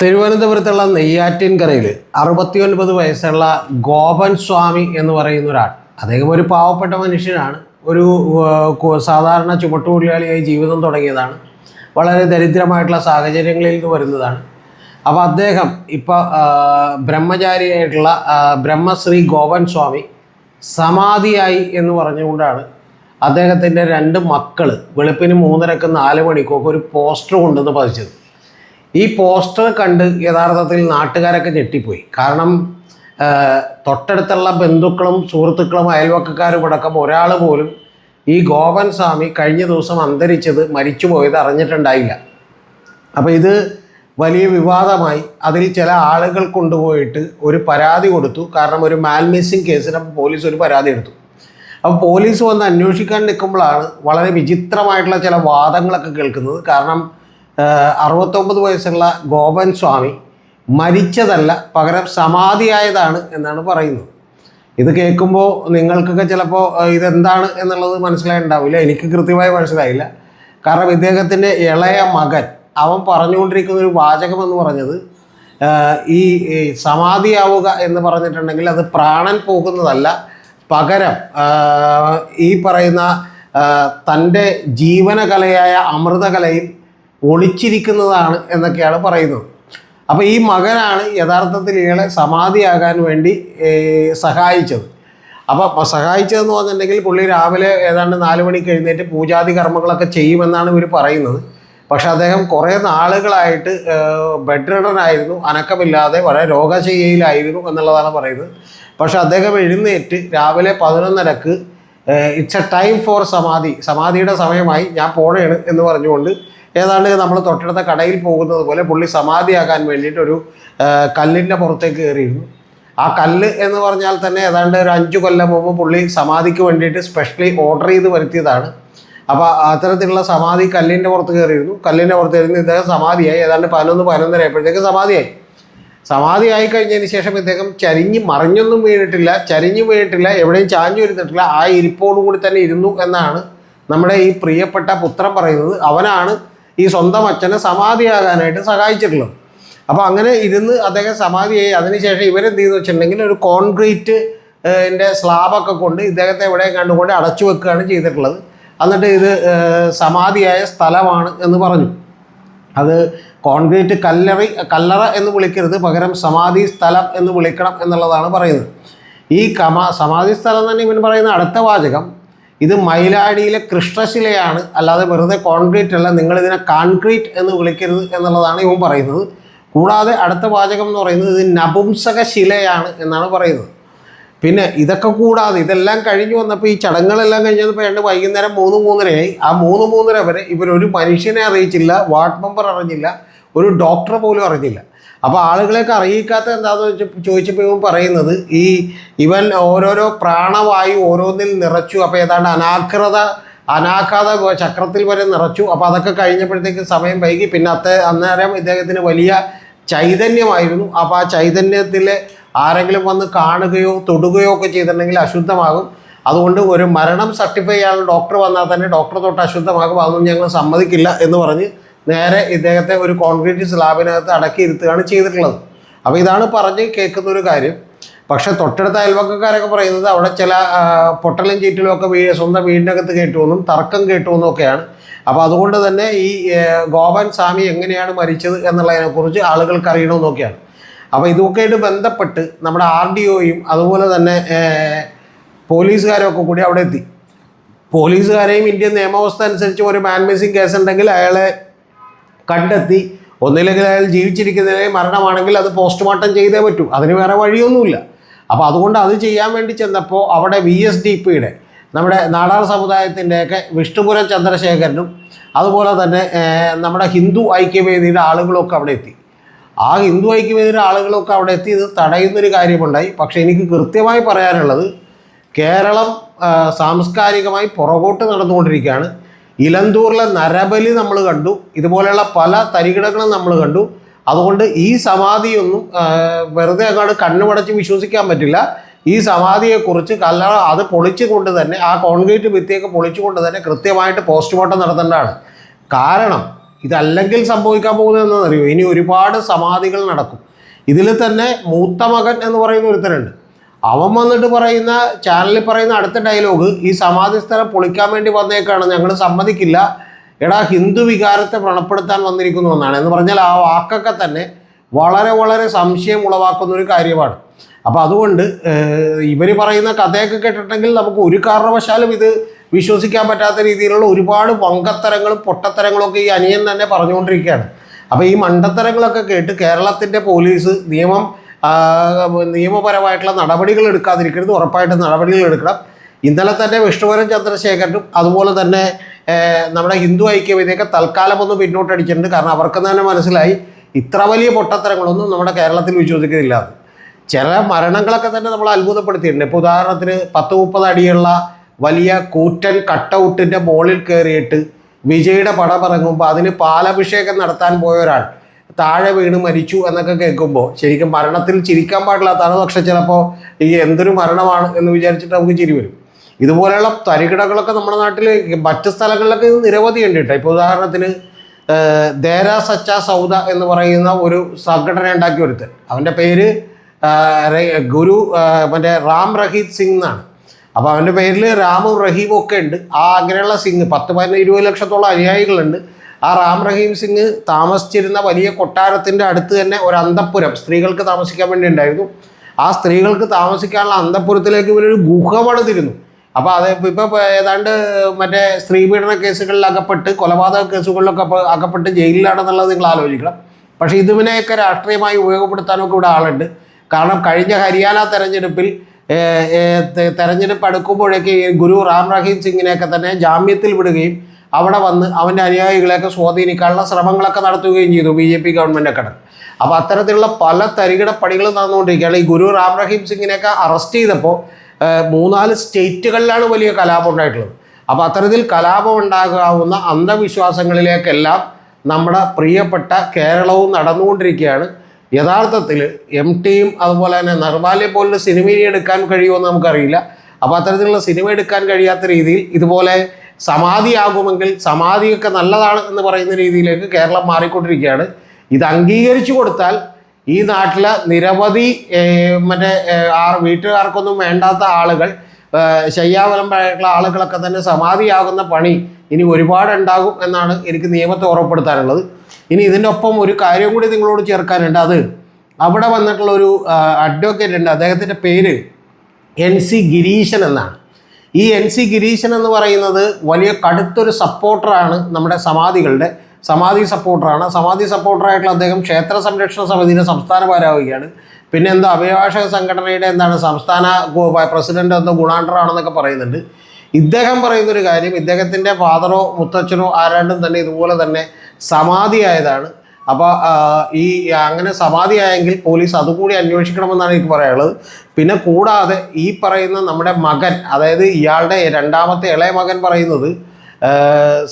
തിരുവനന്തപുരത്തുള്ള നെയ്യാറ്റിൻകരയിൽ അറുപത്തിയൊൻപത് വയസ്സുള്ള ഗോപൻ സ്വാമി എന്ന് പറയുന്ന ഒരാൾ. അദ്ദേഹം ഒരു പാവപ്പെട്ട മനുഷ്യനാണ്. ഒരു സാധാരണ ചുമട്ടുകൂലിയാളിയായി ജീവിതം തുടങ്ങിയതാണ്. വളരെ ദരിദ്രമായിട്ടുള്ള സാഹചര്യങ്ങളിൽ നിന്ന് വരുന്നതാണ്. അപ്പോൾ അദ്ദേഹം ഇപ്പോൾ ബ്രഹ്മചാരിയായിട്ടുള്ള ബ്രഹ്മശ്രീ ഗോപൻ സ്വാമി സമാധിയായി എന്ന് പറഞ്ഞുകൊണ്ടാണ് അദ്ദേഹത്തിന്റെ രണ്ട് മക്കൾ വെളുപ്പിന് മൂന്നരക്ക് നാല് മണിക്കൊക്കെ ഒരു പോസ്റ്റർ കൊണ്ടുവന്ന് പതിച്ചത്. ഈ പോസ്റ്റർ കണ്ട് യഥാർത്ഥത്തിൽ നാട്ടുകാരൊക്കെ ഞെട്ടിപ്പോയി. കാരണം തൊട്ടടുത്തുള്ള ബന്ധുക്കളും സുഹൃത്തുക്കളും അയൽവക്കക്കാരും അടക്കം ഒരാൾ പോലും ഈ ഗോപൻ സ്വാമി കഴിഞ്ഞ ദിവസം അന്തരിച്ചത് മരിച്ചു പോയത് അറിഞ്ഞിട്ടുണ്ടായില്ല. അപ്പോൾ ഇത് വലിയ വിവാദമായി. അതിൽ ചില ആളുകൾ കൊണ്ടുപോയിട്ട് ഒരു പരാതി കൊടുത്തു. കാരണം ഒരു മാൽ മിസ്സിംഗ് കേസിന് പോലീസ് ഒരു പരാതി എടുത്തു. അപ്പോൾ പോലീസ് വന്ന് അന്വേഷിക്കാൻ നിൽക്കുമ്പോഴാണ് വളരെ വിചിത്രമായിട്ടുള്ള ചില വാദങ്ങളൊക്കെ കേൾക്കുന്നത്. കാരണം അറുപത്തൊമ്പത് വയസ്സുള്ള ഗോപൻ സ്വാമി മരിച്ചതല്ല പകരം സമാധിയായതാണ് എന്നാണ് പറയുന്നത്. ഇത് കേൾക്കുമ്പോൾ നിങ്ങൾക്കൊക്കെ ചിലപ്പോൾ ഇതെന്താണ് എന്നുള്ളത് മനസ്സിലായിട്ടുണ്ടാവില്ല. എനിക്ക് കൃത്യമായി മനസ്സിലായില്ല. കാരണം ഇദ്ദേഹത്തിന്റെ ഇളയ മകൻ അവൻ പറഞ്ഞുകൊണ്ടിരിക്കുന്ന ഒരു വാചകം എന്ന് പറഞ്ഞത് ഈ സമാധിയാവുക എന്ന് പറഞ്ഞിട്ടുണ്ടെങ്കിൽ അത് പ്രാണൻ പോകുന്നതല്ല. പകരം ഈ പറയുന്ന തന്റെ ജീവനകലയായ അമൃതകലയിൽ ഒളിച്ചിരിക്കുന്നതാണ് എന്നൊക്കെയാണ് പറയുന്നത്. അപ്പോൾ ഈ മകനാണ് യഥാർത്ഥത്തിൽ ഇയാളെ സമാധിയാകാൻ വേണ്ടി സഹായിച്ചത്. അപ്പോൾ സഹായിച്ചതെന്ന് പറഞ്ഞിട്ടുണ്ടെങ്കിൽ പുള്ളി രാവിലെ ഏതാണ്ട് നാല് മണി എഴുന്നേറ്റ് പൂജാതി കർമ്മങ്ങളൊക്കെ ചെയ്യുമെന്നാണ് ഇവർ പറയുന്നത്. പക്ഷെ അദ്ദേഹം കുറേ നാളുകളായിട്ട് ബെഡ് റിഡനായിരുന്നു അനക്കമില്ലാതെ വളരെ രോഗശയ്യയിലായിരുന്നു എന്നുള്ളതാണ് പറയുന്നത്. പക്ഷെ അദ്ദേഹം എഴുന്നേറ്റ് രാവിലെ പതിനൊന്നരക്ക് it's a time for samadhi. സമാധിയുടെ സമയമായി ഞാൻ പോണേണ് എന്ന് പറഞ്ഞുകൊണ്ട് ഏതാണ്ട് നമ്മൾ തൊട്ടടുത്ത കടയിൽ പോകുന്നത് പോലെ പുള്ളി സമാധിയാക്കാൻ വേണ്ടിയിട്ട് ഒരു കല്ലിന്റെ പുറത്തേക്ക് കയറിയിരുന്നു. ആ കല്ല് എന്ന് പറഞ്ഞാൽ തന്നെ ഏതാണ്ട് ഒരു അഞ്ചു കൊല്ലം മുമ്പ് പുള്ളി സമാധിക്ക് വേണ്ടിയിട്ട് സ്പെഷ്യലി ഓർഡർ ചെയ്ത് വരുത്തിയതാണ്. അപ്പോൾ അത്തരത്തിലുള്ള സമാധി കല്ലിന്റെ പുറത്ത് കയറിയിരുന്നു. കല്ലിന്റെ പുറത്ത് കയറിയിരുന്നു ഇദ്ദേഹം സമാധിയായി. ഏതാണ്ട് പതിനൊന്ന് പതിനൊന്നര ആയപ്പോഴത്തേക്ക് സമാധിയായി. സമാധിയായി കഴിഞ്ഞതിന് ശേഷം ഇദ്ദേഹം ചരിഞ്ഞ് മറിഞ്ഞൊന്നും വീണിട്ടില്ല. ചരിഞ്ഞ് വീണിട്ടില്ല. എവിടെയും ചാഞ്ഞു ഇരുന്നിട്ടില്ല ആ ഇരിപ്പോടുകൂടി തന്നെ ഇരുന്നു എന്നാണ് നമ്മുടെ ഈ പ്രിയപ്പെട്ട പുത്രൻ പറയുന്നത്. അവനാണ് ഈ സ്വന്തം അച്ഛനെ സമാധിയാകാനായിട്ട് സഹായിച്ചിട്ടുള്ളത്. അപ്പോൾ അങ്ങനെ ഇരുന്ന് അദ്ദേഹം സമാധിയായി. അതിനുശേഷം ഇവരെന്ത് ചെയ്യുന്നു വെച്ചിട്ടുണ്ടെങ്കിൽ ഒരു കോൺക്രീറ്റ് എന്റെ സ്ലാബൊക്കെ കൊണ്ട് ഇദ്ദേഹത്തെ എവിടെയും കണ്ടുകൊണ്ട് അടച്ചു വെക്കുകയാണ് ചെയ്തിട്ടുള്ളത്. എന്നിട്ട് ഇത് സമാധിയായ സ്ഥലമാണ് എന്ന് പറഞ്ഞു. അത് കോൺക്രീറ്റ് കല്ലറി കല്ലറ എന്ന് വിളിക്കരുത് പകരം സമാധി സ്ഥലം എന്ന് വിളിക്കണം എന്നുള്ളതാണ് പറയുന്നത്. ഈ കമ സമാധി സ്ഥലം തന്നെ ഇവൻ പറയുന്ന അടുത്ത വാചകം. ഇത് മൈലാടിയിലെ കൃഷ്ണശിലയാണ്. അല്ലാതെ വെറുതെ കോൺക്രീറ്റ് അല്ല നിങ്ങളിതിനെ കോൺക്രീറ്റ് എന്ന് വിളിക്കരുത് എന്നുള്ളതാണ് ഇവൻ പറയുന്നത്. കൂടാതെ അടുത്ത വാചകം എന്ന് പറയുന്നത് ഇത് നപുംസക ശിലയാണ് എന്നാണ് പറയുന്നത്. പിന്നെ ഇതൊക്കെ കൂടാതെ ഇതെല്ലാം കഴിഞ്ഞു വന്നപ്പോൾ ഈ ചടങ്ങുകളെല്ലാം കഴിഞ്ഞ് വന്നപ്പോൾ രണ്ട് വൈകുന്നേരം മൂന്ന് മൂന്നരയായി. ആ മൂന്ന് മൂന്നര വരെ ഇവരൊരു മനുഷ്യനെ അറിയിച്ചില്ല വാർഡ് മെമ്പർ അറിഞ്ഞില്ല ഒരു ഡോക്ടറെ പോലും അറിഞ്ഞില്ല. അപ്പോൾ ആളുകളെയൊക്കെ അറിയിക്കാത്ത എന്താണെന്ന് വെച്ച് ചോദിച്ചപ്പോൾ ഇവൻ പറയുന്നത് ഈ ഇവൻ ഓരോരോ പ്രാണവായു ഓരോന്നിൽ നിറച്ചു അപ്പോൾ ഏതാണ്ട് അനാകൃത അനാഘാത ചക്രത്തിൽ വരെ നിറച്ചു. അപ്പോൾ അതൊക്കെ കഴിഞ്ഞപ്പോഴത്തേക്ക് സമയം വൈകി. പിന്നെ അത്ത അന്നേരം ഇദ്ദേഹത്തിന് വലിയ ചൈതന്യമായിരുന്നു. അപ്പോൾ ആ ചൈതന്യത്തിൽ ആരെങ്കിലും വന്ന് കാണുകയോ തൊടുകയോ ഒക്കെ ചെയ്തിട്ടുണ്ടെങ്കിൽ അശുദ്ധമാകും. അതുകൊണ്ട് ഒരു മരണം സർട്ടിഫൈ ചെയ്യാൻ ഡോക്ടർ വന്നാൽ തന്നെ ഡോക്ടർ തൊട്ട് അശുദ്ധമാകും. അതൊന്നും ഞങ്ങൾ സമ്മതിക്കില്ല എന്ന് പറഞ്ഞ് നേരെ ഇദ്ദേഹത്തെ ഒരു കോൺക്രീറ്റ് സ്ലാബിനകത്ത് അടക്കി ഇരുത്തുകയാണ് ചെയ്തിട്ടുള്ളത്. അപ്പോൾ ഇതാണ് പറഞ്ഞ് കേൾക്കുന്ന ഒരു കാര്യം. പക്ഷെ തൊട്ടടുത്ത അയൽവക്കക്കാരൊക്കെ പറയുന്നത് അവിടെ ചില പൊട്ടലും ചീറ്റലും ഒക്കെ വീ സ്വന്തം വീടിനകത്ത് കേട്ടുവെന്നും തർക്കം കേട്ടുവെന്നും ഒക്കെയാണ്. അപ്പോൾ അതുകൊണ്ട് തന്നെ ഈ ഗോപൻ സ്വാമി എങ്ങനെയാണ് മരിച്ചത് എന്നുള്ളതിനെക്കുറിച്ച് ആളുകൾക്ക് അറിയണമെന്നൊക്കെയാണ് അപ്പോൾ ഇതൊക്കെയായിട്ട് ബന്ധപ്പെട്ട് നമ്മുടെ ആർ ഡി ഒയും അതുപോലെ തന്നെ പോലീസുകാരൊക്കെ കൂടി അവിടെ എത്തി. പോലീസുകാരെയും ഇന്ത്യൻ നിയമവ്യവസ്ഥ അനുസരിച്ച് ഒരു മാൻ കേസ് ഉണ്ടെങ്കിൽ അയാളെ കണ്ടെത്തി ഒന്നില്ലെങ്കിൽ അയാൾ ജീവിച്ചിരിക്കുന്നതിനെ മരണമാണെങ്കിൽ അത് പോസ്റ്റ്മോർട്ടം ചെയ്തേ പറ്റൂ. അതിന് വേറെ വഴിയൊന്നുമില്ല. അപ്പോൾ അതുകൊണ്ട് അത് ചെയ്യാൻ വേണ്ടി ചെന്നപ്പോൾ അവിടെ വി എസ് ഡി പിയുടെ നമ്മുടെ നാടാർ സമുദായത്തിന്റെയൊക്കെ വിഷ്ണുപുരം ചന്ദ്രശേഖരനും അതുപോലെ തന്നെ നമ്മുടെ ഹിന്ദു ഐക്യവേദിയുടെ ആളുകളൊക്കെ അവിടെ എത്തി. ആ ഹിന്ദു ഐക്യവേദിയുടെ ആളുകളൊക്കെ അവിടെ എത്തി. ഇത് തടയുന്നൊരു കാര്യമുണ്ടായി. പക്ഷേ എനിക്ക് കൃത്യമായി പറയാനുള്ളത് കേരളം സാംസ്കാരികമായി പുറകോട്ട് നടന്നുകൊണ്ടിരിക്കുകയാണ്. ഇലന്തൂറിലെ നരബലി നമ്മൾ കണ്ടു. ഇതുപോലെയുള്ള പല തരികിടകളും നമ്മൾ കണ്ടു. അതുകൊണ്ട് ഈ സമാധിയൊന്നും വെറുതെ അങ്ങോട്ട് കണ്ണുമടച്ച് വിശ്വസിക്കാൻ പറ്റില്ല. ഈ സമാധിയെക്കുറിച്ച് കല്ല അത് പൊളിച്ചുകൊണ്ട് തന്നെ ആ കോൺക്രീറ്റ് ഭിത്തിയൊക്കെ പൊളിച്ചുകൊണ്ട് തന്നെ കൃത്യമായിട്ട് പോസ്റ്റ്മോർട്ടം നടത്തേണ്ടതാണ്. കാരണം ഇതല്ലെങ്കിൽ സംഭവിക്കാൻ പോകുന്നതെന്നറിയോ ഇനി ഒരുപാട് സമാധികൾ നടക്കും. ഇതിൽ തന്നെ മൂത്ത മകൻ എന്ന് പറയുന്ന ഒരുത്തനുണ്ട്. അവൻ വന്നിട്ട് പറയുന്ന ചാനലിൽ പറയുന്ന അടുത്ത ഡയലോഗ് ഈ സമാധി സ്ഥലം പൊളിക്കാൻ വേണ്ടി വന്നേക്കാണ്. ഞങ്ങൾ സമ്മതിക്കില്ല. എടാ ഹിന്ദു വികാരത്തെ വ്രണപ്പെടുത്താൻ വന്നിരിക്കുന്നു എന്നാണ്. എന്ന് പറഞ്ഞാൽ ആ വാക്കൊക്കെ തന്നെ വളരെ വളരെ സംശയം ഉളവാക്കുന്ന ഒരു കാര്യമാണ്. അപ്പോൾ അതുകൊണ്ട് ഇവർ പറയുന്ന കഥയൊക്കെ കേട്ടിട്ടുണ്ടെങ്കിൽ നമുക്ക് ഒരു കാരണവശാലും ഇത് വിശ്വസിക്കാൻ പറ്റാത്ത രീതിയിലുള്ള ഒരുപാട് വങ്കത്തരങ്ങളും പൊട്ടത്തരങ്ങളും ഒക്കെ ഈ അനിയൻ തന്നെ പറഞ്ഞുകൊണ്ടിരിക്കുകയാണ്. അപ്പോൾ ഈ മണ്ടത്തരങ്ങളൊക്കെ കേട്ട് കേരളത്തിന്റെ പോലീസ് നിയമം നിയമപരമായിട്ടുള്ള നടപടികൾ എടുക്കാതിരിക്കരുത് ഉറപ്പായിട്ടും നടപടികൾ എടുക്കണം. ഇന്നലെ തന്നെ വിഷ്ണുവരൻ ചന്ദ്രശേഖരനും അതുപോലെ തന്നെ നമ്മുടെ ഹിന്ദു ഐക്യവേദിയൊക്കെ തൽക്കാലം ഒന്ന് പിന്നോട്ടടിച്ചിട്ടുണ്ട് കാരണം അവർക്ക് തന്നെ മനസ്സിലായി ഇത്ര വലിയ പൊട്ടത്തരങ്ങളൊന്നും നമ്മുടെ കേരളത്തിൽ വിശ്വസിക്കുന്നില്ല. ചില മരണങ്ങളൊക്കെ തന്നെ നമ്മൾ അത്ഭുതപ്പെടുത്തിയിട്ടുണ്ട്. ഇപ്പോൾ ഉദാഹരണത്തിന് പത്ത് മുപ്പത് അടിയുള്ള വലിയ കൂറ്റൻ കട്ടൗട്ടിന്റെ മുകളിൽ കയറിയിട്ട് വിജയുടെ പടം ഇറങ്ങുമ്പോൾ അതിന് പാലഭിഷേകം നടത്താൻ പോയ ഒരാൾ. താഴെ വീണ് മരിച്ചു എന്നൊക്കെ കേൾക്കുമ്പോൾ ശരിക്കും മരണത്തിൽ ചിരിക്കാൻ പാടില്ലാത്തതാണ് പക്ഷെ ചിലപ്പോൾ ഈ എന്തൊരു മരണമാണ് എന്ന് വിചാരിച്ചിട്ട് നമുക്ക് ചിരി വരും. ഇതുപോലെയുള്ള തരികിടകളൊക്കെ നമ്മുടെ നാട്ടിൽ മറ്റ് സ്ഥലങ്ങളിലൊക്കെ ഇത് നിരവധിയുണ്ട് കേട്ടോ. ഇപ്പോൾ ഉദാഹരണത്തിന് ദേരാ സച്ച സൗദ എന്ന് പറയുന്ന ഒരു സംഘടന ഉണ്ടാക്കി ഒരുത്തൻ. അവന്റെ പേര് ഗുരു മറ്റേ റാം റഹീത് സിംഗ് എന്നാണ്. അപ്പോൾ അവന്റെ പേരിൽ രാമും റഹീമും ഒക്കെ ഉണ്ട്. ആ അങ്ങനെയുള്ള സിംഗ് പത്ത് പതിനഞ്ച് ഇരുപത് ലക്ഷത്തോളം അനുയായികളുണ്ട്. ആ റാം റഹീം സിംഗ് താമസിച്ചിരുന്ന വലിയ കൊട്ടാരത്തിന്റെ അടുത്ത് തന്നെ ഒരു അന്തപ്പുരം സ്ത്രീകൾക്ക് താമസിക്കാൻ വേണ്ടി ഉണ്ടായിരുന്നു. ആ സ്ത്രീകൾക്ക് താമസിക്കാനുള്ള അന്തപ്പുരത്തിലേക്ക് ഇവരൊരു ഗുഹ പണിതിരുന്നു. അപ്പോൾ അത് ഇപ്പോൾ ഏതാണ്ട് മറ്റേ സ്ത്രീപീഡന കേസുകളിൽ അകപ്പെട്ട് കൊലപാതക കേസുകളിലൊക്കെ അകപ്പെട്ട് ജയിലിലാണെന്നുള്ളത് നിങ്ങൾ ആലോചിക്കണം. പക്ഷേ ഇതുവിനെയൊക്കെ രാഷ്ട്രീയമായി ഉപയോഗപ്പെടുത്താനൊക്കെ ഇവിടെ ആളുണ്ട്. കാരണം കഴിഞ്ഞ ഹരിയാന തെരഞ്ഞെടുപ്പിൽ തെരഞ്ഞെടുപ്പ് അടുക്കുമ്പോഴേക്ക് ഗുരു റാം റഹീം സിംഗിനെയൊക്കെ തന്നെ ജാമ്യത്തിൽ വിടുകയും അവിടെ വന്ന് അവന്റെ അനുയായികളെയൊക്കെ സ്വാധീനിക്കാനുള്ള ശ്രമങ്ങളൊക്കെ നടത്തുകയും ചെയ്തു ബി ജെ പി ഗവൺമെന്റൊക്കെ അപ്പോൾ അത്തരത്തിലുള്ള പല തരികിട പണികൾ നടന്നുകൊണ്ടിരിക്കുകയാണ്. ഈ ഗുരു റാം റഹീം സിംഗിനെയൊക്കെ അറസ്റ്റ് ചെയ്തപ്പോൾ മൂന്നാൽ സ്റ്റേറ്റുകളിലാണ് വലിയ കലാപം ഉണ്ടായിട്ടുള്ളത്. അപ്പോൾ അത്തരത്തിൽ കലാപം ഉണ്ടാകാവുന്ന അന്ധവിശ്വാസങ്ങളിലേക്കെല്ലാം നമ്മുടെ പ്രിയപ്പെട്ട കേരളവും നടന്നുകൊണ്ടിരിക്കുകയാണ്. യഥാർത്ഥത്തിൽ എം ടിയും അതുപോലെ തന്നെ നർബാലെ പോലുള്ള സിനിമ എടുക്കാൻ കഴിയുമെന്ന് നമുക്കറിയില്ല. അപ്പോൾ അത്തരത്തിലുള്ള സിനിമ എടുക്കാൻ കഴിയാത്ത രീതിയിൽ ഇതുപോലെ സമാധിയാകുമെങ്കിൽ സമാധിയൊക്കെ നല്ലതാണ് എന്ന് പറയുന്ന രീതിയിലേക്ക് കേരളം മാറിക്കൊണ്ടിരിക്കുകയാണ്. ഇത് അംഗീകരിച്ചു കൊടുത്താൽ ഈ നാട്ടിലെ നിരവധി മറ്റേ ആ വീട്ടുകാർക്കൊന്നും വേണ്ടാത്ത ആളുകൾ ശയ്യാവലം ശയ്യാവലംബമായിട്ടുള്ള ആളുകളൊക്കെ തന്നെ സമാധിയാകുന്ന പണി ഇനി ഒരുപാട് ഉണ്ടാകും എന്നാണ് എനിക്ക് നിയമത്തെ ഉറപ്പെടുത്താനുള്ളത് ഇനി ഇതിന്റെ ഒപ്പം ഒരു കാര്യം കൂടി നിങ്ങളോട് ചേർക്കാനുണ്ട്. അത് അവിടെ വന്നിട്ടുള്ള ഒരു അഡ്വക്കേറ്റ് ഉണ്ട്. അദ്ദേഹത്തിന്റെ പേര് എൻ സി ഗിരീശൻ എന്നാണ്. ഈ എൻ സി ഗിരീശൻ എന്ന് പറയുന്നത് വലിയ കടുത്തൊരു സപ്പോർട്ടറാണ് നമ്മുടെ സമാധികളുടെ സമാധി സപ്പോർട്ടറാണ് സമാധി സപ്പോർട്ടറായിട്ടുള്ള അദ്ദേഹം ക്ഷേത്ര സംരക്ഷണ സമിതിയുടെ സംസ്ഥാന ഭാരവാഹിയാണ്. പിന്നെ എന്തോ അഭിഭാഷക സംഘടനയുടെ എന്താണ് സംസ്ഥാന പ്രസിഡന്റ് എന്തോ ഗുണാണ്ടറാണെന്നൊക്കെ പറയുന്നുണ്ട്. ഇദ്ദേഹം പറയുന്നൊരു കാര്യം ഇദ്ദേഹത്തിന്റെ ഫാദറോ മുത്തച്ഛനോ ആരാണ്ടും തന്നെ ഇതുപോലെ തന്നെ സമാധിയായതാണ്. അപ്പോൾ ഈ അങ്ങനെ സമാധിയായെങ്കിൽ പോലീസ് അതുകൂടി അന്വേഷിക്കണമെന്നാണ് എനിക്ക് പറയാനുള്ളത്. പിന്നെ കൂടാതെ ഈ പറയുന്ന നമ്മുടെ മകൻ അതായത് ഇയാളുടെ രണ്ടാമത്തെ ഇളയ മകൻ പറയുന്നത്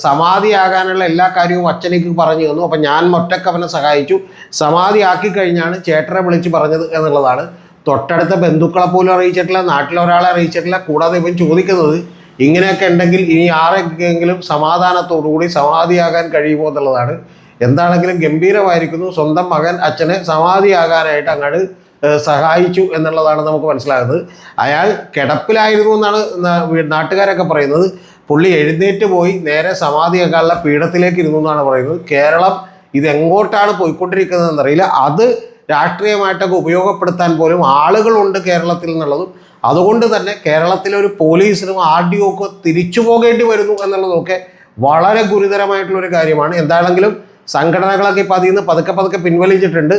സമാധിയാകാനുള്ള എല്ലാ കാര്യവും അച്ഛനേക്ക് പറഞ്ഞു തന്നു. അപ്പം ഞാൻ മൊറ്റക്കവനെ സഹായിച്ചു. സമാധി ആക്കി കഴിഞ്ഞാണ് ചേട്ടനെ വിളിച്ച് പറഞ്ഞത് എന്നുള്ളതാണ്. തൊട്ടടുത്ത ബന്ധുക്കളെ പോലും അറിയിച്ചിട്ടില്ല നാട്ടിലെ ഒരാളെ അറിയിച്ചിട്ടില്ല. കൂടാതെ ഇവൻ ചോദിക്കുന്നത് ഇങ്ങനെയൊക്കെ ഉണ്ടെങ്കിൽ ഇനി ആരെങ്കിലും സമാധാനത്തോടുകൂടി സമാധിയാകാൻ കഴിയുമോ എന്നുള്ളതാണ്. എന്താണെങ്കിലും ഗംഭീരമായിരിക്കുന്നു. സ്വന്തം മകൻ അച്ഛനെ സമാധിയാകാനായിട്ട് അങ്ങോട്ട് സഹായിച്ചു എന്നുള്ളതാണ് നമുക്ക് മനസ്സിലാകുന്നത്. അയാൾ കിടപ്പിലായിരുന്നു എന്നാണ് നാട്ടുകാരൊക്കെ പറയുന്നത്. പുള്ളി എഴുന്നേറ്റ് പോയി നേരെ സമാധിയാക്കാനുള്ള പീഠത്തിലേക്ക് ഇരുന്നു എന്നാണ് പറയുന്നത്. കേരളം ഇതെങ്ങോട്ടാണ് പോയിക്കൊണ്ടിരിക്കുന്നതെന്ന് അറിയില്ല. അത് രാഷ്ട്രീയമായിട്ടൊക്കെ ഉപയോഗപ്പെടുത്താൻ പോലും ആളുകളുണ്ട് കേരളത്തിൽ എന്നുള്ളതും അതുകൊണ്ട് തന്നെ കേരളത്തിലെ ഒരു പോലീസിനും ആർ ഡി ഒക്കെ തിരിച്ചു പോകേണ്ടി വരുന്നു എന്നുള്ളതൊക്കെ വളരെ ഗുരുതരമായിട്ടുള്ളൊരു കാര്യമാണ്. എന്താണെങ്കിലും സംഘടനകളൊക്കെ ഇപ്പോൾ അതിൽ നിന്ന് പതുക്കെ പതുക്കെ പിൻവലിച്ചിട്ടുണ്ട്.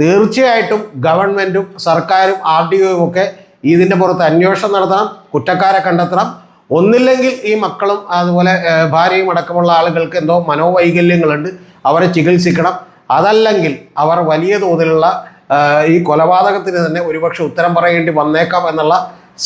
തീർച്ചയായിട്ടും ഗവൺമെന്റും സർക്കാരും ആർ ഡി ഒയും ഒക്കെ ഇതിന്റെ പുറത്ത് അന്വേഷണം നടത്തണം കുറ്റക്കാരെ കണ്ടെത്തണം. ഒന്നില്ലെങ്കിൽ ഈ മക്കളും അതുപോലെ ഭാര്യയും അടക്കമുള്ള ആളുകൾക്ക് എന്തോ മനോവൈകല്യങ്ങളുണ്ട്. അവരെ ചികിത്സിക്കണം. അതല്ലെങ്കിൽ അവർ വലിയ തോതിലുള്ള ഈ കൊലപാതകത്തിന് തന്നെ ഒരുപക്ഷെ ഉത്തരം പറയേണ്ടി വന്നേക്കാം എന്നുള്ള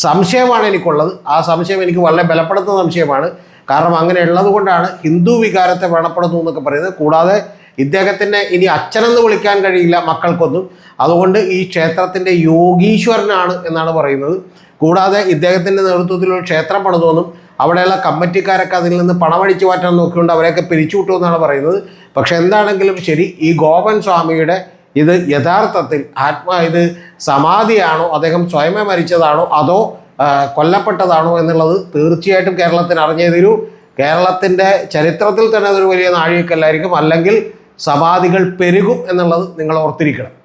സംശയമാണ് എനിക്കുള്ളത്. ആ സംശയം എനിക്ക് വളരെ ബലപ്പെടുത്തുന്ന സംശയമാണ്. കാരണം അങ്ങനെ ഉള്ളത് കൊണ്ടാണ് ഹിന്ദു വികാരത്തെ വേണപ്പെടുന്നു എന്നൊക്കെ പറയുന്നത്. കൂടാതെ ഇദ്ദേഹത്തിനെ ഇനി അച്ഛനെന്ന് വിളിക്കാൻ കഴിയില്ല മക്കൾക്കൊന്നും. അതുകൊണ്ട് ഈ ക്ഷേത്രത്തിന്റെ യോഗീശ്വരനാണ് എന്നാണ് പറയുന്നത്. കൂടാതെ ഇദ്ദേഹത്തിന്റെ നേതൃത്വത്തിൽ ഒരു ക്ഷേത്രം പണിതുവെന്നും അവിടെയുള്ള കമ്മിറ്റിക്കാരൊക്കെ അതിൽ നിന്ന് പണമടിച്ചു മാറ്റാൻ നോക്കിക്കൊണ്ട് അവരെയൊക്കെ പിരിച്ചുവിട്ടു എന്നാണ് പറയുന്നത്. പക്ഷെ എന്താണെങ്കിലും ശരി ഈ ഗോപൻ സ്വാമിയുടെ ഇത് യഥാർത്ഥത്തിൽ ആത്മാ ഇത് സമാധിയാണോ അദ്ദേഹം സ്വയമേ മരിച്ചതാണോ അതോ കൊല്ലപ്പെട്ടതാണോ എന്നുള്ളത് തീർച്ചയായിട്ടും കേരളത്തിന് അറിഞ്ഞേ തരൂ. കേരളത്തിന്റെ ചരിത്രത്തിൽ തന്നെ അതൊരു വലിയ നാഴികക്കല്ലായിരിക്കും. അല്ലെങ്കിൽ സമാധികൾ പെരുകും എന്നുള്ളത് നിങ്ങൾ ഓർത്തിരിക്കണം.